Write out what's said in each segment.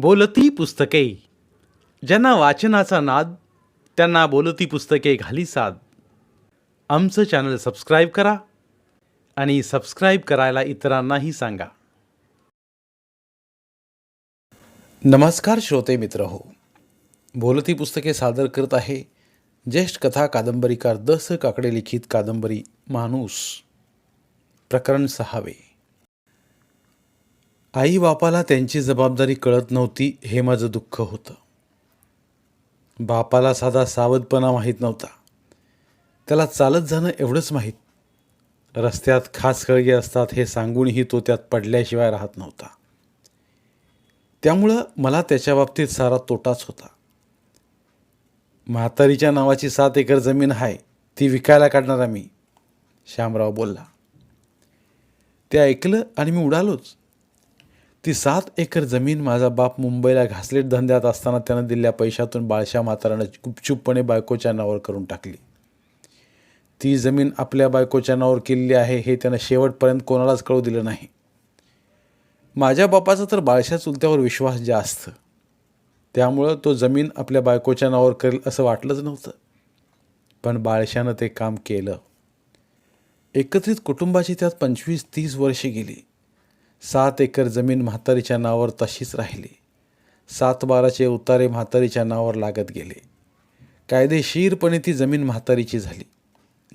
बोलती पुस्तके. ज्यांना वाचनाचा नाद त्यांना बोलती पुस्तके घाली साद. आमचं चॅनल सबस्क्राईब करा आणि सबस्क्राईब करायला इतरांनाही सांगा. नमस्कार श्रोते मित्र हो. बोलती पुस्तके सादर करत आहे ज्येष्ठ कथा कादंबरीकार दस काकडे लिखित कादंबरी माणूस. प्रकरण सहावे. आई बापाला त्यांची जबाबदारी कळत नव्हती हे माझं दुःख होतं. बापाला साधा सावधपणा माहीत नव्हता. त्याला चालत जाणं एवढंच माहीत. रस्त्यात खास खळगे असतात हे सांगूनही तो त्यात पडल्याशिवाय राहत नव्हता. त्यामुळं मला त्याच्या बाबतीत सारा तोटाच होता. म्हातारीच्या नावाची सात एकर जमीन आहे ती विकायला काढणारा मी श्यामराव बोलला. ते ऐकलं आणि मी उडालोच. ती सात एकर जमीन माझा बाप मुंबईला घासलेट धंद्यात असताना त्यानं दिलेल्या पैशातून बाळशा म्हातारानं गुपचूपपणे बायकोच्या नावावर करून टाकली. ती जमीन आपल्या बायकोच्या नावावर केलेली आहे हे त्यानं शेवटपर्यंत कोणालाच कळू दिलं नाही. माझ्या बापाचा तर बाळशा चुलत्यावर विश्वास जास्त. त्यामुळं तो जमीन आपल्या बायकोच्या नावावर करेल असं वाटलंच नव्हतं. पण बाळशानं ते काम केलं. एकत्रित कुटुंबाची त्यात पंचवीस तीस वर्षे गेली. सात एकर जमीन म्हातारीच्या नावावर तशीच राहिली. सात बाराचे उतारे म्हातारीच्या नावावर लागत गेले. कायदेशीरपणे ती जमीन म्हातारीची झाली.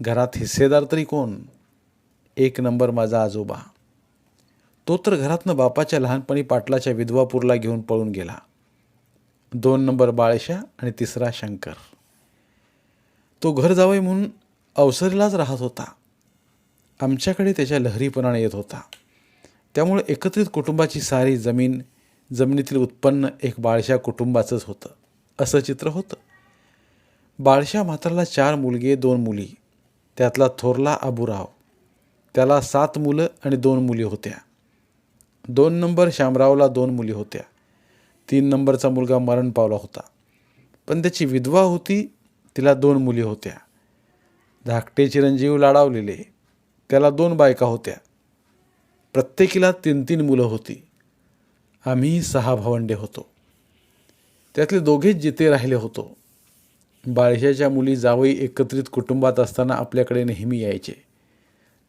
घरात हिस्सेदार तरी कोण? एक नंबर माझा आजोबा. तो तर घरातनं बापाच्या लहानपणी पाटलाच्या विधवापूरला घेऊन पळून गेला. दोन नंबर बाळशा आणि तिसरा शंकर. तो घर जावे म्हणून अवसरीलाच राहत होता. आमच्याकडे त्याच्या लहरीपणाने येत होता. त्यामुळे एकत्रित कुटुंबाची सारी जमीन जमिनीतील उत्पन्न एक बाळशा कुटुंबाचंच होतं असं चित्र होतं. बाळशा म्हातारला चार मुलगे दोन मुली. त्यातला थोरला आबूराव त्याला सात मुलं आणि दोन मुली होत्या. दोन नंबर शामरावला दोन मुली होत्या. तीन नंबरचा मुलगा मरण पावला होता. पण त्याची विधवा होती तिला दोन मुली होत्या. धाकटे चिरंजीव लाडावलेले. त्याला दोन बायका होत्या. प्रत्येकीला तीन तीन मुलं होती. आम्ही सहा भावंडे होतो. त्यातले दोघेच जिथे राहिले होतो. बाळशाच्या मुली जावई एकत्रित कुटुंबात असताना आपल्याकडे नेहमी यायचे.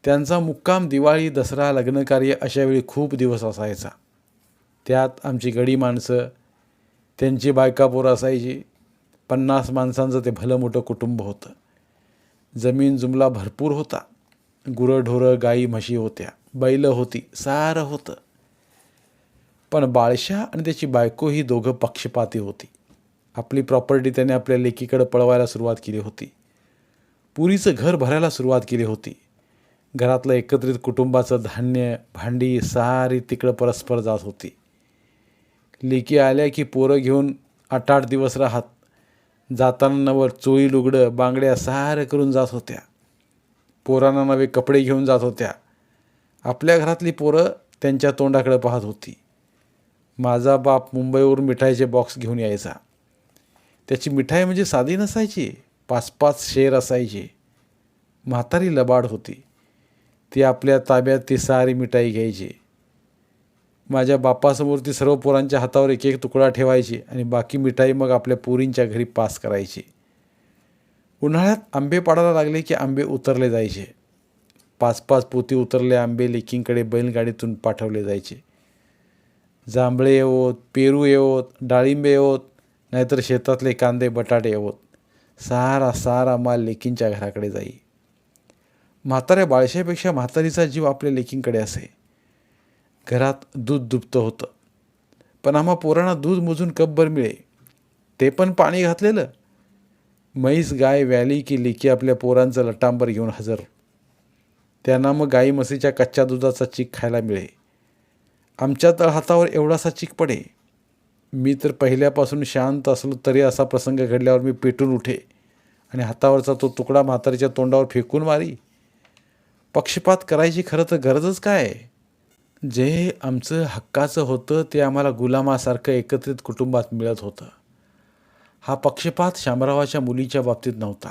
त्यांचा मुक्काम दिवाळी दसरा लग्नकार्य अशावेळी खूप दिवस असायचा. त्यात आमची गडी माणसं त्यांची बायकापोरं असायची. पन्नास माणसांचं ते भलं मोठं कुटुंब होतं. जमीन जुमला भरपूर होता. गुरंढोरं गाई म्हशी होत्या. बैलं होती सारं होतं. पण बाळशा आणि त्याची बायको ही दोघं पक्षपाती होती. आपली प्रॉपर्टी त्याने आपल्या लेकीकडं पळवायला सुरुवात केली होती. पुरीचं घर भरायला सुरुवात केली होती. घरातलं एकत्रित कुटुंबाचं धान्य भांडी सारी तिकडं परस्पर जात होती. लेकी आल्या की पोरं घेऊन आठ आठ दिवस राहत. जातानावर चोळी लुगडं बांगड्या सारं करून जात होत्या. पोरांना नवे कपडे घेऊन जात होत्या. आपल्या घरातली पोरं त्यांच्या तोंडाकडे पाहत होती. माझा बाप मुंबईवरून मिठाईचे बॉक्स घेऊन यायचा. त्याची मिठाई म्हणजे साधी नसायची पाच पाच शेर असायचे. म्हातारी लबाड होती. ती आपल्या ताब्यात ती सारी मिठाई घ्यायची. माझ्या बापासमोर ती सर्व पोरांच्या हातावर एक एक तुकडा ठेवायची आणि बाकी मिठाई मग आपल्या पोरींच्या घरी पास करायची. उन्हाळ्यात आंबे पाडायला लागले की आंबे उतरले जायचे. पाच पाच पोती उतरले आंबे लेकींकडे बैलगाडीतून पाठवले जायचे. जांभळे येवोत पेरू येवोत डाळिंबे येवोत नाहीतर शेतातले कांदे बटाटे येवोत. सारा सारा माल लेकींच्या घराकडे जाई. म्हाताऱ्या बाळशापेक्षा म्हातारीचा जीव आपल्या लेकींकडे असे. घरात दूध दुभतं होतं. पण आम्हा पोरांना दूध मोजून कपभर मिळे. ते पण पाणी घातलेलं. म्हैस गाय व्याली की लेकी आपल्या पोरांचं लटांबर घेऊन हजर. त्यांना मग गाई म्हशीच्या कच्च्या दुधाचा चीक खायला मिळे आमच्या तळहातावर एवढासा चीक पडे मी तर पहिल्यापासून शांत असलो तरी असा प्रसंग घडल्यावर मी पेटून उठे आणि हातावरचा तो तुकडा म्हातारीच्या तोंडावर फेकून मारी पक्षपात करायची खरं तर गरजच काय? जे आमचं हक्काचं होतं ते आम्हाला गुलामासारखं एकत्रित कुटुंबात मिळत होतं. हा पक्षपात शामरावाच्या मुलीच्या बाबतीत नव्हता.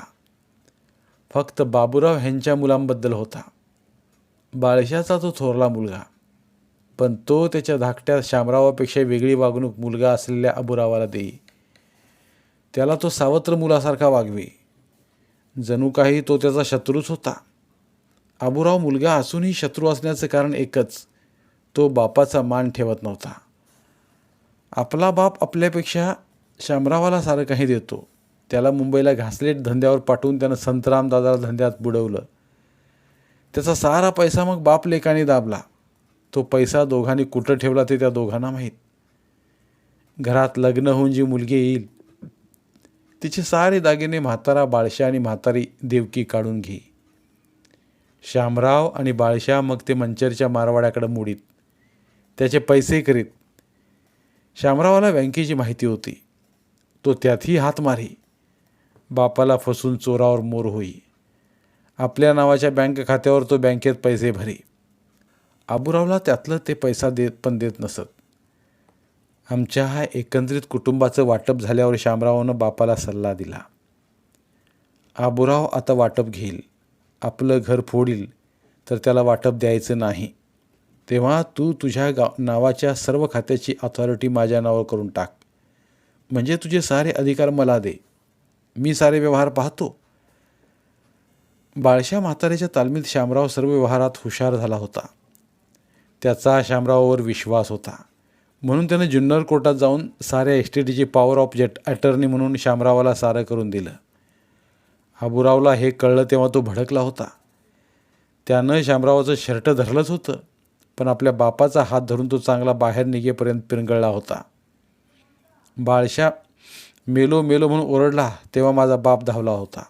फक्त बाबूराव ह्यांच्या मुलांबद्दल होता. बाळशाचा तो थोरला मुलगा. पण तो त्याच्या धाकट्या शामरावापेक्षा वेगळी वागणूक मुलगा असलेल्या अबुरावाला देई. त्याला तो सावत्र मुलासारखा वागवे. जणू काही तो त्याचा शत्रूच होता. आबुराव मुलगा असूनही शत्रू असण्याचं कारण एकच तो बापाचा मान ठेवत नव्हता. आपला बाप आपल्यापेक्षा शामरावाला सारं काही देतो. त्याला मुंबईला घासलेट धंद्यावर पाठवून त्यानं संतराम दादाला धंद्यात बुडवलं. त्याचा सारा पैसा मग बाप लेकाने दाबला. तो पैसा दोघांनी कुठं ठेवला ते त्या दोघांना माहीत. घरात लग्न होऊन जी मुलगी येईल तिचे सारे दागिने म्हातारा बाळशा आणि म्हातारी देवकी काढून घे. श्यामराव आणि बाळशा मग ते मंचरच्या मारवाड्याकडे मोडीत. त्याचे पैसे करीत. श्यामरावाला बँकेची माहिती होती. तो त्यातही हात मारी. बापाला फसून चोरावर मोर होई. आपल्या नावाच्या बँक खात्यावर तो बँकेत पैसे भरे. आबुरावला त्यातलं ते पैसा देत पण देत नसत. आमच्या हा एकंदरीत कुटुंबाचं वाटप झाल्यावर शामरावानं बापाला सल्ला दिला. आबुराव आता वाटप घेईल आपलं घर फोडील तर त्याला वाटप द्यायचं नाही. तेव्हा तू तुझ्या गाव नावाच्या सर्व खात्याची अथॉरिटी माझ्या नावावर करून टाक. म्हणजे तुझे सारे अधिकार मला दे. मी सारे व्यवहार पाहतो. बाळशा म्हाताऱ्याच्या तालमीत शामराव सर्व व्यवहारात हुशार झाला होता. त्याचा शामरावावर विश्वास होता. म्हणून त्यानं जुन्नर कोर्टात जाऊन साऱ्या एस्टेटीची पॉवर ऑफ जेट अटर्नी म्हणून शामरावाला सारं करून दिलं. आबुरावला हे कळलं तेव्हा तो भडकला होता. त्यानं शामरावाचं शर्ट धरलंच होतं पण आपल्या बापाचा हात धरून तो चांगला बाहेर निघेपर्यंत पिरंगळला होता. बाळशा मेलो मेलो म्हणून ओरडला तेव्हा माझा बाप धावला होता.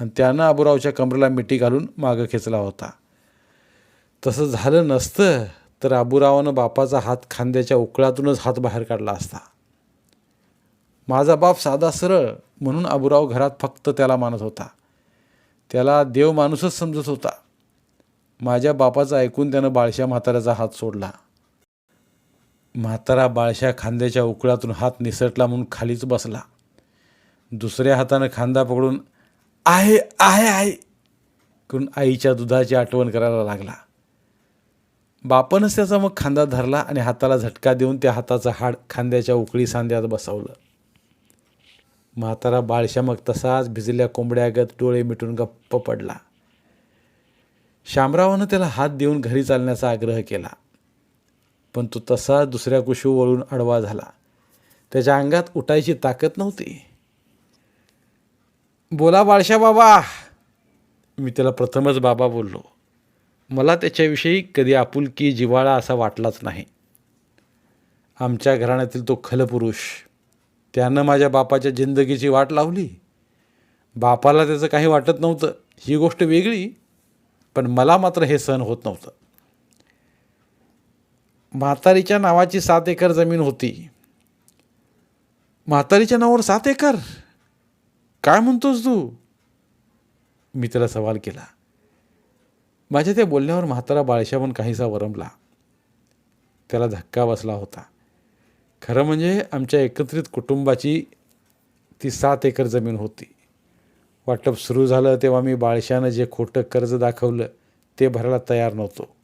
आणि त्यानं आबुरावच्या कमरेला मिठी घालून मागं खेचला होता. तसं झालं नसतं तर आबुरावानं बापाचा हात खांद्याच्या उकळातूनच हात बाहेर काढला असता. माझा बाप साधा सरळ म्हणून आबुराव घरात फक्त त्याला मानत होता. त्याला देव माणूसच समजत होता. माझ्या बापाचं ऐकून त्यानं बाळशा म्हाताऱ्याचा हात सोडला. म्हातारा बाळशा खांद्याच्या उकळातून हात निसटला म्हणून खालीच बसला. दुसऱ्या हातानं खांदा पकडून आहे आहे आहे. करून आईच्या दुधाची आठवण करायला लागला. बापानच त्याचा मग खांदा धरला आणि हाताला झटका देऊन त्या हाताचं हाड खांद्याच्या उकळी सांद्यात बसवलं. म्हातारा बाळशा मग तसाच भिजल्या कोंबड्यागत डोळे मिटून गप्प पडला. शामरावानं त्याला हात देऊन घरी चालण्याचा आग्रह केला. पण तो तसाच दुसऱ्या कुशी वळून आडवा झाला. त्याच्या अंगात उठायची ताकद नव्हती. बोला बाळशा बाबा. मी त्याला प्रथमच बाबा बोललो. मला त्याच्याविषयी कधी आपुलकी जिव्हाळा असा वाटलाच नाही. आमच्या घराण्यातील तो खलपुरुष त्यानं माझ्या बापाच्या जिंदगीची वाट लावली. बापाला त्याचं काही वाटत नव्हतं. ही गोष्ट वेगळी पण मला मात्र हे सहन होत नव्हतं. म्हातारीच्या नावाची सात एकर जमीन होती. म्हातारीच्या नावावर सात एकर? काय म्हणतोस तू? मी त्याला सवाल केला. माझ्या त्या बोलण्यावर म्हातारा बाळशा पण काहीसा वरमला त्याला धक्का बसला होता. खरं म्हणजे आमच्या एकत्रित कुटुंबाची ती सात एकर जमीन होती. वाटप सुरू झालं तेव्हा मी बाळशानं जे खोटं कर्ज दाखवलं ते भरायला तयार नव्हतो.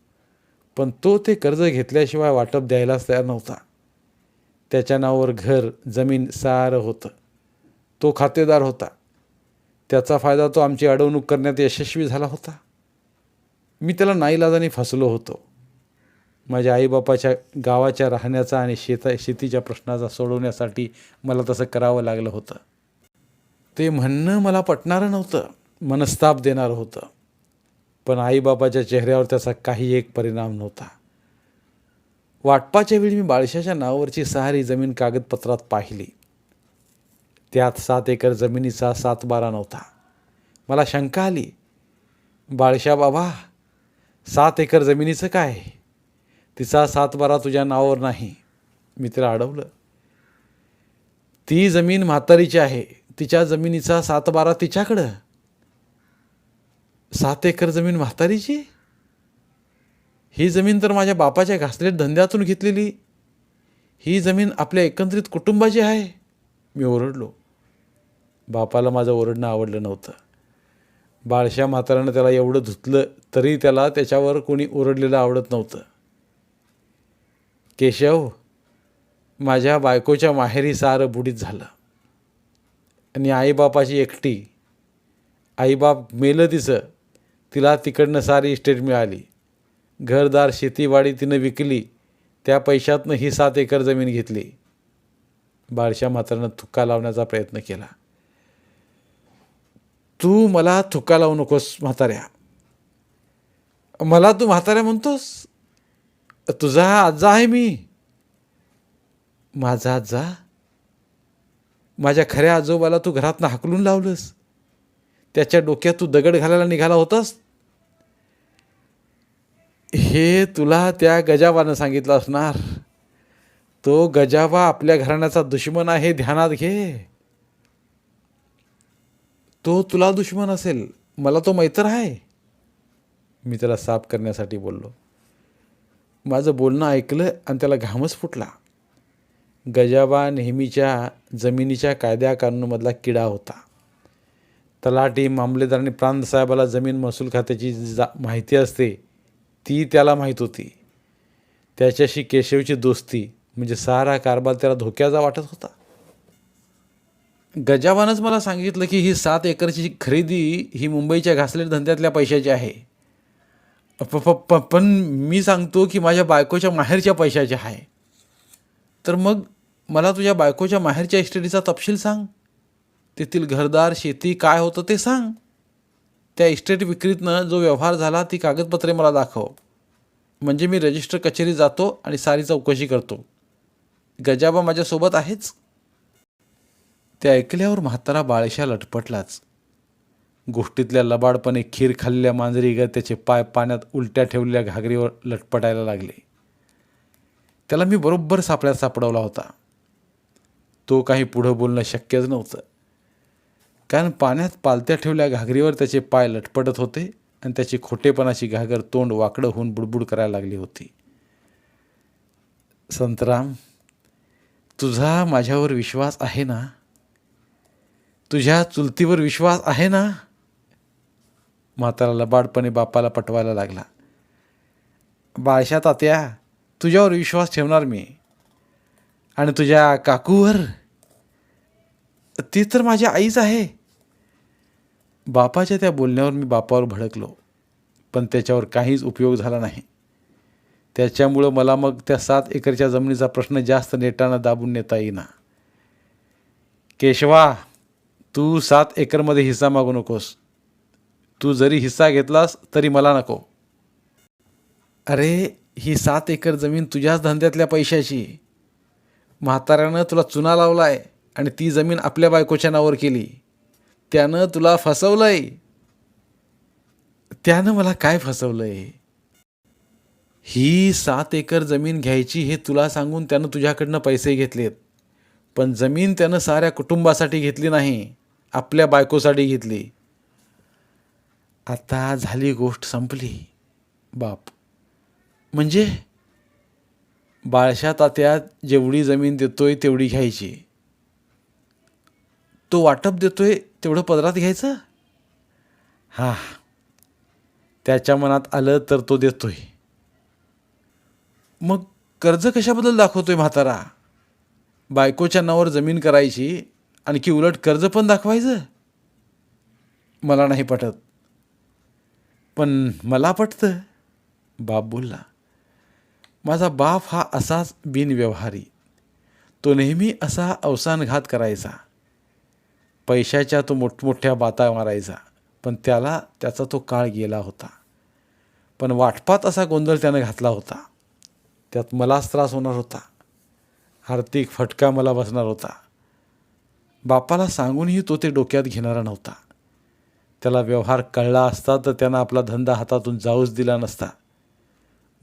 पण तो ते कर्ज घेतल्याशिवाय वाटप द्यायलाच तयार नव्हता. त्याच्या नावावर घर जमीन सारं होतं. तो खातेदार होता. त्याचा फायदा तो आमची अडवणूक करण्यात यशस्वी झाला होता. मी त्याला नाईलाजाने फसलो होतो. माझ्या आईबापाच्या गावाच्या राहण्याचा आणि शेता शेतीच्या प्रश्नाचा सोडवण्यासाठी मला तसं करावं लागलं होतं. ते म्हणणं मला पटणारं नव्हतं. मनस्ताप देणारं होतं. पण आईबापाच्या चेहऱ्यावर त्याचा काही एक परिणाम नव्हता. वाटपाच्या वेळी मी बाळशाच्या नावावरची सहारी जमीन कागदपत्रात पाहिली. त्यात सात एकर जमिनीचा सात बारा नव्हता. मला शंका आली बाळशा बाबा सात एकर जमिनीचं काय? तिचा सात बारा तुझ्या नावावर नाही मी तिला अडवलं. ती जमीन म्हातारीची आहे तिच्या जमिनीचा सात बारा तिच्याकडं. सात एकर जमीन म्हातारीची? ही जमीन तर माझ्या बापाच्या घासलेट धंद्यातून घेतलेली. ही जमीन आपल्या एकत्रित कुटुंबाची आहे. मी ओरडलो. बापाला माझं ओरडणं आवडलं नव्हतं. बाळशा म्हातारानं त्याला एवढं धुतलं तरी त्याला त्याच्यावर कोणी ओरडलेलं आवडत नव्हतं. केशव माझ्या बायकोच्या माहेरी सारं बुडीत झालं. आणि आईबापाची एकटी. आईबाप मेलं तिचं. तिला तिकडनं सारी इस्टेट मिळाली. घरदार शेतीवाडी तिनं विकली. त्या पैशातनं ही सात एकर जमीन घेतली. बाळशा म्हाताऱ्यानं थुक्का लावण्याचा प्रयत्न केला. तू मला थुक्का लावू नकोस म्हाताऱ्या. मला तू म्हाताऱ्या म्हणतोस? तुझा हा आजा आहे मी. माझा आजा? माझ्या खऱ्या आजोबाला तू घरातनं हाकलून लावलंस. त्याच्या डोक्यात तू दगड घालायला निघाला होतास? हे तुला त्या गजाबानं सांगितलं असणार. तो गजाबा आपल्या घराण्याचा दुश्मन आहे ध्यानात घे. तो तुला दुश्मन असेल. मला तो मैत्र आहे. मी त्याला साफ करण्यासाठी बोललो. माझं बोलणं ऐकलं आणि त्याला घामच फुटला. गजाबा नेहमीच्या जमिनीच्या कायद्या कानूनमधला किडा होता. तलाठी मामलेदार आणि प्रांतसाहेबाला जमीन महसूल खात्याची जा माहिती असते ती त्याला माहीत होती. त्याच्याशी केशवची दोस्ती म्हणजे सारा कारभार त्याला धोक्याचा वाटत होता. गजाबानंच मला सांगितलं की ही सात एकरची खरेदी ही मुंबईच्या घासलेल्या धंद्यातल्या पैशाची आहे. प प पण मी सांगतो की माझ्या बायकोच्या माहेरच्या पैशाची आहे. तर मग मला तुझ्या बायकोच्या माहेरच्या इस्टेटीचा तपशील सांग. तेथील घरदार शेती काय होतं ते सांग. त्या इस्टेट विक्रीतनं जो व्यवहार झाला ती कागदपत्रे मला दाखव. म्हणजे मी रजिस्टर कचेरी जातो आणि सारी चौकशी करतो. गजाबा माझ्यासोबत आहेच? ते ऐकल्यावर म्हातारा बाळशा लटपटलाच. गोष्टीतल्या लबाडपणे खीर खाल्ल्या मांजरीगत त्याचे पाय पाण्यात उलट्या ठेवलेल्या घागरीवर लटपटायला लागले. त्याला मी बरोबर सापड्यात सापडवला होता. तो काही पुढं बोलणं शक्यच नव्हतं. कारण पाण्यात पालत्या ठेवल्या घागरीवर त्याचे पाय लटपटत होते आणि त्याची खोटेपणाची घागर तोंड वाकडं होऊन बुडबुड करायला लागली होती. संतराम तुझा माझ्यावर विश्वास आहे ना? तुझ्या चुलतीवर विश्वास आहे ना? म्हाताराला लबाडपणे बापाला पटवायला लागला. बाळशा तात्या तुझ्यावर विश्वास ठेवणार मी. आणि तुझ्या काकूवर? ती तर माझी आईच आहे. बापाच्या त्या बोलण्यावर मी बापावर भडकलो पण त्याच्यावर काहीच उपयोग झाला नाही. त्याच्यामुळं मला मग त्या सात एकरच्या जमिनीचा प्रश्न जास्त नेटानं दाबून नेता येईना. केशवा! तू सात एकरमध्ये हिस्सा मागू नकोस. तू जरी हिस्सा घेतलास तरी मला नको. अरे ही सात एकर जमीन तुझ्याच धंद्यातल्या पैशाची. म्हाताऱ्यानं तुला चुना लावलाय आणि ती जमीन आपल्या बायकोच्या नावावर केली. त्यानं तुला फसवलंय. त्यानं मला काय फसवलंय? ही सात एकर जमीन घ्यायची हे तुला सांगून त्यानं तुझ्याकडनं पैसे घेतलेत. पण जमीन त्यानं साऱ्या कुटुंबासाठी घेतली नाही. आपल्या बायकोसाठी घेतली. आता झाली गोष्ट संपली बाप. म्हणजे बाळशा तात्यात जेवढी जमीन देतोय तेवढी घ्यायची. तो वाटप देतोय तेवढं पदरात घ्यायचं? हां. त्याच्या मनात आलं तर तो देतोय. मग कर्ज कशाबद्दल दाखवतोय म्हातारा? बायकोच्या नावावर जमीन करायची आणखी उलट कर्ज पण दाखवायचं? मला नाही पटत. पण मला पटतं. बाप बोलला माझा बाप हा असाच बिनव्यवहारी. तो नेहमी असा अवसानघात करायचा. पैशाच्या तो मोठमोठ्या बाता मारायचा पण त्याला त्याचा तो काळ गेला होता. पण वाटपात असा गोंधळ त्यानं घातला होता. त्यात मलाच त्रास होणार होता. आर्थिक फटका मला बसणार होता. बापाला सांगूनही तो ते डोक्यात घेणारा नव्हता. त्याला व्यवहार कळला असता तर त्यानं आपला धंदा हातातून जाऊच दिला नसता.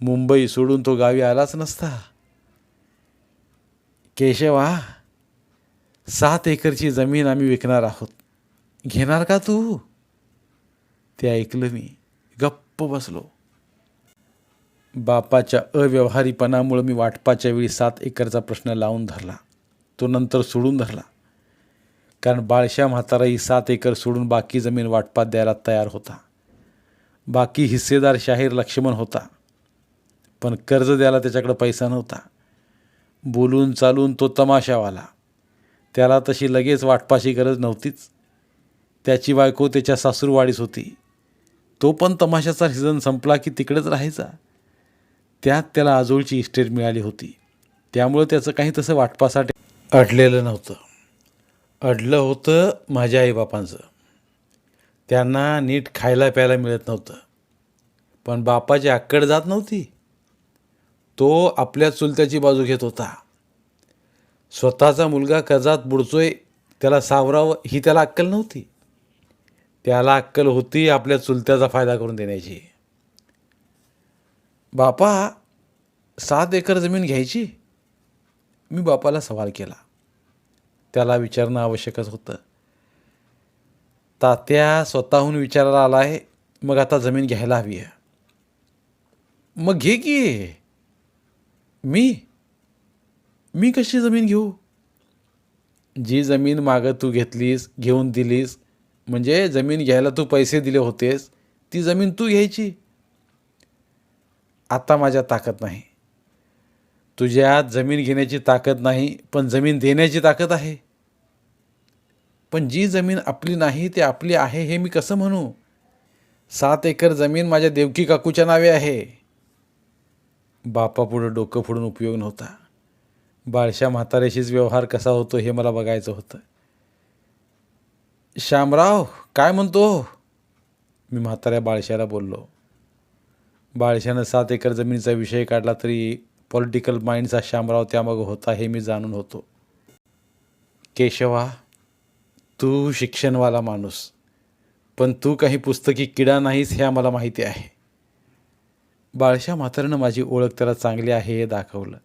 मुंबई सोडून तो गावी आलाच नसता. केशवा सात एकरची जमीन आम्ही विकणार आहोत. घेणार का तू? ते ऐकलं मी. गप्प बसलो. बापाच्या अव्यवहारीपणामुळं मी वाटपाच्या वेळी सात एकरचा प्रश्न लावून धरला. तो नंतर सोडून धरला. कारण बाळशा म्हातारा ही सात एकर सोडून बाकी जमीन वाटपात द्यायला तयार होता. बाकी हिस्सेदार शाहीर लक्ष्मण होता. पण कर्ज द्यायला त्याच्याकडे पैसा नव्हता. बोलून चालून तो तमाशावाला. त्याला तशी लगेच वाटपाची गरज नव्हतीच. त्याची बायको त्याच्या सासूरवाडीस होती. तो पण तमाशाचा सीझन संपला की तिकडेच राहायचा. त्यात त्याला आजोळची इस्टेट मिळाली होती. त्यामुळं त्याचं काही तसं वाटपासाठी अडलेलं नव्हतं. अडलं होतं माझ्या आईबापांचं. त्यांना नीट खायला प्यायला मिळत नव्हतं. पण बापाची आकड जात नव्हती. तो आपल्या चुलत्याची बाजू घेत होता. स्वतःचा मुलगा कर्जात बुडतोय त्याला सावरावं ही त्याला अक्कल नव्हती. त्याला अक्कल होती आपल्या चुलत्याचा फायदा करून देण्याची. बापा सात एकर जमीन घ्यायची? मी बापाला सवाल केला. त्याला विचारणं आवश्यकच होतं. तात्या स्वतःहून विचारायला आला आहे मग आता जमीन घ्यायला हवी आहे. मग घे की. मी? मी कशी जमीन घेऊ? जी जमीन मागं तू घेतलीस घेऊन दिलीस म्हणजे जमीन घ्यायला तू पैसे दिले होतेस ती जमीन तू घ्यायची. आता माझ्या ताकद नाही. तुझ्या जमीन घेण्याची ताकद नाही पण जमीन देण्याची ताकद आहे. पण जी जमीन आपली नाही ती आपली आहे हे मी कसं म्हणू? सात एकर जमीन माझ्या देवकी काकूच्या नावे आहे. बापापुढं डोकं फोडून उपयोग नव्हता. बाळशा म्हाताऱ्याशीच व्यवहार कसा होतो हे मला बघायचं होतं. श्यामराव काय म्हणतो? मी म्हाताऱ्या बाळशाला बोललो. बाळशानं सात एकर जमिनीचा विषय काढला तरी पॉलिटिकल माइंडचा श्यामराव त्यामागं होता हे मी जाणून होतो. केशवा तू शिक्षणवाला माणूस पण तू काही पुस्तकी किडा नाहीस हे आम्हाला माहिती आहे. बाळशा म्हातारनं माझी ओळख त्याला चांगली आहे हे दाखवलं.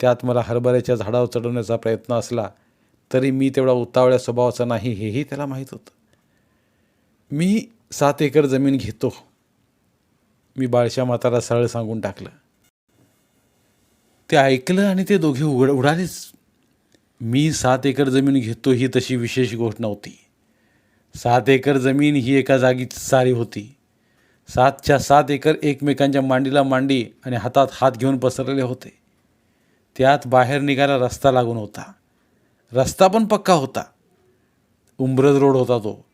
त्यात मला हरभऱ्याच्या झाडावर चढवण्याचा प्रयत्न असला तरी मी तेवढा उतावळ्या स्वभावाचा नाही हेही त्याला माहीत होतं. मी सात एकर जमीन घेतो. मी बाळशा माताला सरळ सांगून टाकलं. ते ऐकलं आणि ते दोघे उघड उडालेच. मी सात एकर जमीन घेतो ही तशी विशेष गोष्ट नव्हती. सात एकर जमीन ही एका जागीच सारी होती. सातच्या सात एकर एकमेकांच्या मांडीला मांडी आणि हातात हात घेऊन पसरलेले होते. त्यात बाहेर निघायला रस्ता लागून होता. रस्ता पण पक्का होता. उंब्रज रोड होता तो.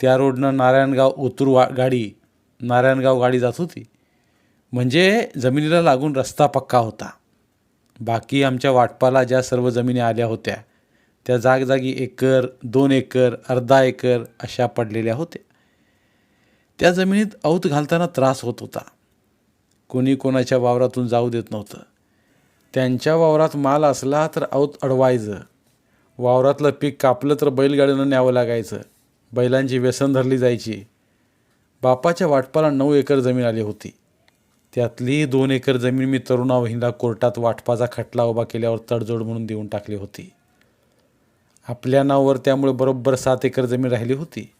त्या रोडनं नारायणगाव उतरू वा गाडी नारायणगाव गाडी जात होती. म्हणजे जमिनीला लागून रस्ता पक्का होता. बाकी आमच्या वाटपाला ज्या सर्व जमिनी आल्या होत्या त्या जागजागी एकर दोन एकर अर्धा एकर अशा पडलेल्या होत्या. त्या जमिनीत औत घालताना त्रास होत होता. कोणी कोणाच्या वावरातून जाऊ देत नव्हतं. त्यांच्या वावरात माल असला तर औत अडवायचं. वावरातलं पीक कापलं तर बैलगाडीनं न्यावं लागायचं. बैलांची व्यसन धरली जायची. बापाच्या वाटपाला नऊ एकर जमीन आली होती. त्यातली दोन एकर जमीन मी तरुणा कोर्टात वाटपाचा खटला उभा केल्यावर तडजोड म्हणून देऊन टाकली होती. आपल्या नावावर त्यामुळे बरोबर सात एकर जमीन राहिली होती.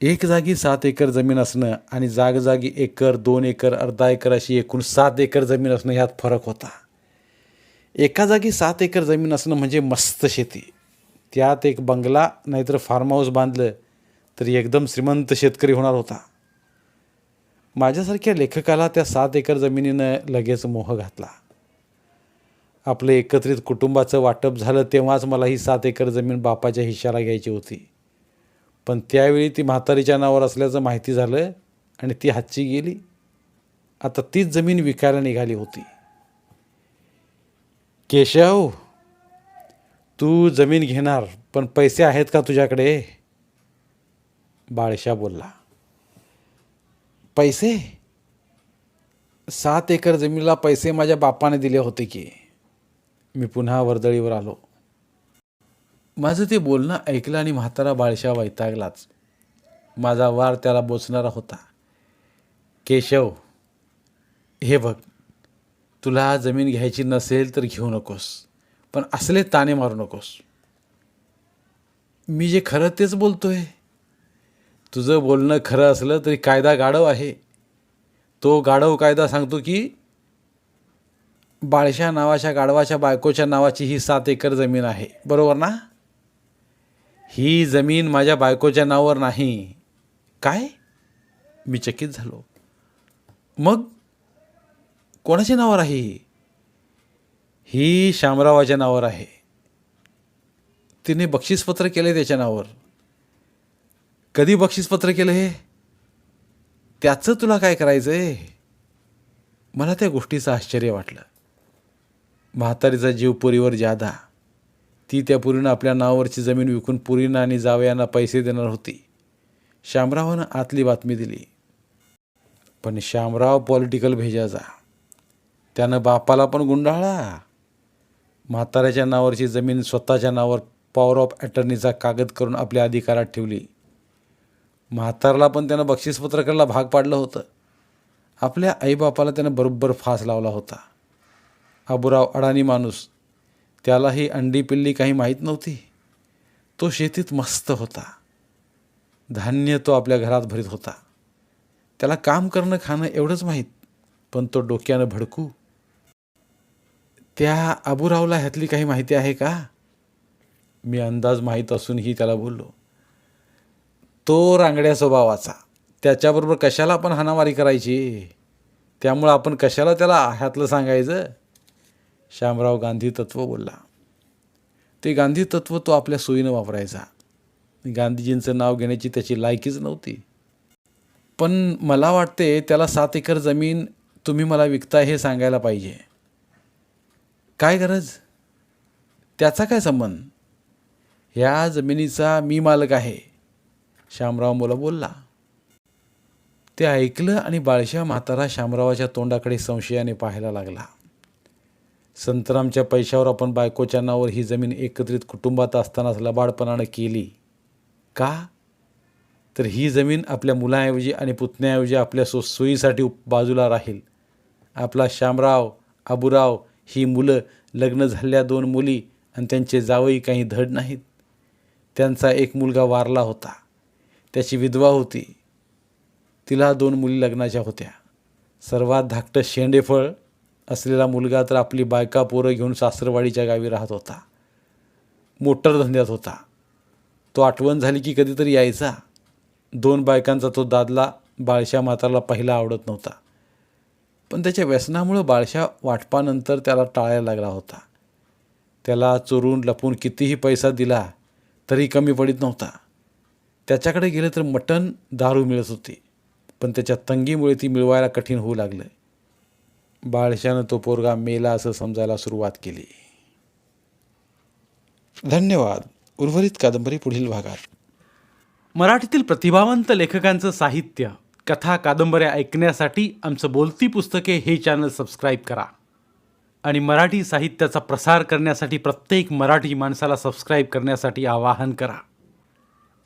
एक जागी सात एकर जमीन असणं आणि जागजागी एकर दोन एकर अर्धा एकर अशी एकूण सात एकर जमीन असणं ह्यात फरक होता. एका जागी सात एकर जमीन असणं म्हणजे मस्त शेती. त्यात एक बंगला नाहीतर फार्म हाऊस बांधलं तरी एकदम श्रीमंत शेतकरी होणार होता. माझ्यासारख्या लेखकाला त्या सात एकर जमिनीनं लगेच मोह घातला. आपलं एकत्रित कुटुंबाचं वाटप झालं तेव्हाच मला ही सात एकर जमीन बापाच्या हिशाला घ्यायची होती. पण त्यावेळी ती म्हातारीच्या नावावर असल्याचं माहिती झालं आणि ती हातची गेली. आता तीच जमीन विकायला निघाली होती. केशव तू जमीन घेणार पण पैसे आहेत का तुझ्याकडे? बाळशा बोलला. पैसे? सात एकर जमिनीला पैसे माझ्या बापाने दिले होते की. मी पुन्हा वर्दळीवर आलो. माझं ते बोलणं ऐकलं आणि म्हातारा बाळशा वैतागलाच. माझा वार त्याला बोचणारा होता. केशव हे बघ तुला जमीन घ्यायची नसेल तर घेऊ नकोस पण असले ताणे मारू नकोस. मी जे खरं तेच बोलतो आहे तुझं बोलणं खरं असलं तरी कायदा गाढव आहे. तो गाढव कायदा सांगतो की बाळशा नावाच्या गाढवाच्या बायकोच्या नावाची ही सात एकर जमीन आहे. बरोबर ना? ही जमीन माझ्या बायकोच्या नावावर नाही. काय? मी चकित झालो. मग कोणाच्या नावावर आहे? ही शामरावाच्या नावावर आहे. तिने बक्षीसपत्र केलं त्याच्या नावावर. कधी बक्षीसपत्र केलं हे? त्याचं तुला काय करायचं आहे मला त्या गोष्टीचं आश्चर्य वाटलं. म्हातारीचा जीव पुरीवर जादा. ती त्या पुरीनं आपल्या नावावरची जमीन विकून पुरीनं आणि जावयांना पैसे देणार होती. शामरावानं आतली बातमी दिली. पण श्यामराव पॉलिटिकल भेजाचा त्यानं बापाला पण गुंडाळला. म्हाताऱ्याच्या नावावरची जमीन स्वतःच्या नावावर पॉवर ऑफ अटर्नीचा कागद करून आपल्या अधिकारात ठेवली. म्हातारला पण त्यानं बक्षीसपत्र भाग पाडलं होतं. आपल्या आईबापाला त्यानं बरोबर फास लावला होता. आबुराव अडाणी माणूस त्यालाही अंडी पिल्ली काही माहीत नव्हती. तो शेतीत मस्त होता. धान्य तो आपल्या घरात भरीत होता. त्याला काम करणं खाणं एवढंच माहीत पण तो डोक्यानं भडकू. त्या आबुरावला ह्यातली काही माहिती आहे का? मी अंदाज माहीत असूनही त्याला बोललो. तो रांगड्या स्वभावाचा. त्याच्याबरोबर कशाला आपण हाणामारी करायची? त्यामुळं आपण कशाला त्याला ह्यातलं सांगायचं? श्यामराव गांधी तत्त्व बोलला. ते गांधी तत्त्व तो आपल्या सोयीनं वापरायचा. गांधीजींचं नाव घेण्याची त्याची लायकीच नव्हती. पण मला वाटते त्याला सात एकर जमीन तुम्ही मला विकता हे सांगायला पाहिजे. काय गरज? त्याचा काय संबंध? ह्या जमिनीचा मी मालक आहे. शामराव मुला बोलला. ते ऐकलं आणि बाळशा म्हातारा शामरावाच्या तोंडाकडे संशयाने पाहायला लागला. संतरामच्या पैशावर आपण बायकोच्या नावावर ही जमीन एकत्रित कुटुंबात असतानाच लबाडपणानं केली. का? तर ही जमीन आपल्या मुलाऐवजी आणि पुतण्याऐवजी आपल्या सो सोयीसाठी बाजूला राहील. आपला शामराव आबुराव ही मुलं लग्न झालेल्या दोन मुली आणि त्यांचे जावई काही धड नाहीत. त्यांचा एक मुलगा वारला होता. त्याची विधवा होती. तिला दोन मुली लग्नाच्या होत्या. सर्वात धाकटं शेंडेफळ असलेला मुलगा तर आपली बायका पोरं घेऊन सासरवाडीच्या गावी राहत होता. मोटर धंद्यात होता. तो आठवण झाली की कधीतरी यायचा. दोन बायकांचा तो दादला बाळशा म्हातारला पहिला आवडत नव्हता. पण त्याच्या व्यसनामुळं बाळशा वाटपानंतर त्याला टाळायला लागला होता. त्याला चोरून लपून कितीही पैसा दिला तरी कमी पडत नव्हता. त्याच्याकडे गेलं तर मटण दारू मिळत होती पण त्याच्या तंगीमुळे ती मिळवायला कठीण होऊ लागलं. बाळशानं तो पोरगा मेला असं समजायला सुरुवात केली. धन्यवाद. उर्वरित कादंबरी पुढील भागात. मराठीतील प्रतिभावंत लेखकांचं साहित्य कथा कादंबऱ्या ऐकण्यासाठी आमचं बोलती पुस्तके हे चॅनल सबस्क्राईब करा. आणि मराठी साहित्याचा प्रसार करण्यासाठी प्रत्येक मराठी माणसाला सबस्क्राईब करण्यासाठी आवाहन करा.